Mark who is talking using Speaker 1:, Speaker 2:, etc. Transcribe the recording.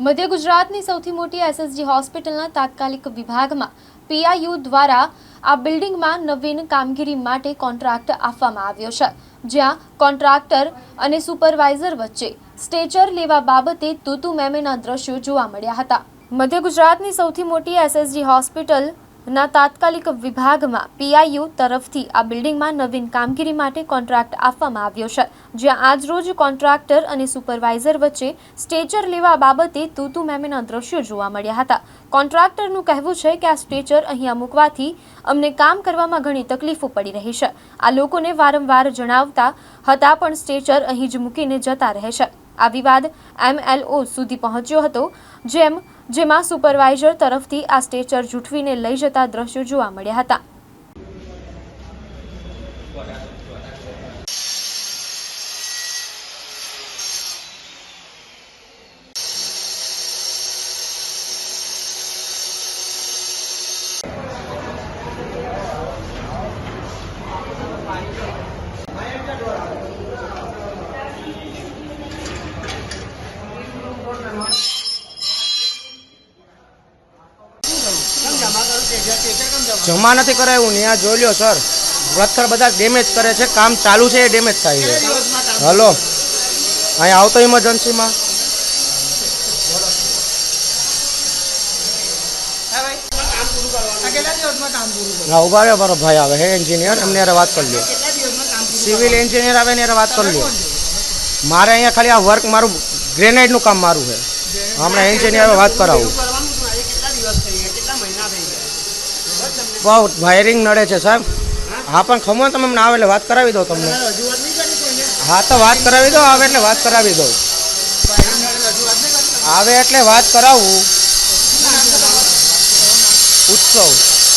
Speaker 1: મધ્ય ગુજરાતની સૌથી મોટી એસએસજી હોસ્પિટલના તાત્કાલિક વિભાગમાં પીઆઈયુ દ્વારા આ બિલ્ડિંગમાં નવીન કામગીરી માટે કોન્ટ્રાક્ટ આપવામાં આવ્યો છે. જ્યાં કોન્ટ્રાક્ટર અને સુપરવાઇઝર વચ્ચે સ્ટેચર લેવા બાબતે તૂતુ મેમેના દ્રશ્યો જોવા મળ્યા હતા. મધ્ય ગુજરાતની સૌથી મોટી એસએસજી હોસ્પિટલના તાત્કાલિક વિભાગમાં પીઆઈયુ તરફથી આ બિલ્ડિંગમાં નવીન કામગીરી માટે કોન્ટ્રાક્ટ આપવામાં આવ્યો છે, જ્યાં આજરોજ કોન્ટ્રાક્ટર અને સુપરવાઇઝર વચ્ચે સ્ટેચર લેવા બાબતે તૂતુ મેમેના દ્રશ્યો જોવા મળ્યા હતા. કોન્ટ્રાક્ટરનું કહેવું છે કે આ સ્ટેચર અહીંયા મૂકવાથી અમને કામ કરવામાં ઘણી તકલીફો પડી રહી છે. આ લોકોને વારંવાર જણાવતા હતા પણ સ્ટેચર અહીં જ મૂકીને જતા રહે છે. આ વિવાદ એમએલઓ સુધી પહોંચ્યો હતો, જેમ જેમાં સુપરવાઇઝર તરફથી આ સ્ટેચર જૂઠવીને લઈ જતા દ્રશ્યો જોવા મળ્યા હતા.
Speaker 2: જમા નથી કરાયું ને આ જોઈ લ્યો સર. પથ્થર બધા ડેમેજ કરે છે, કામ ચાલુ છે, એ ડેમેજ થાય છે. હલો. અહીંયા આવતો ઇમરજન્સીમાં હા, ઊભા રહ્યો બરો ભાઈ આવે. હે એન્જિનિયર એમને યાર વાત કરી લો સિવિલ એન્જિનિયર આવે ને યાર વાત કરી લો મારે અહીંયા ખાલી આ વર્ક મારું ગ્રેનાઇટનું કામ મારું છે. હમણાં એન્જિનિયર વાત કરાવું. બહુ વાયરિંગ નડે છે સાહેબ. હા? પણ ખમો તમે અમને આવે એટલે વાત કરાવી દો તમને. હા તો વાત કરાવી દો આવે એટલે વાત કરાવી દો આવે એટલે વાત કરાવું. ઉત્સવ.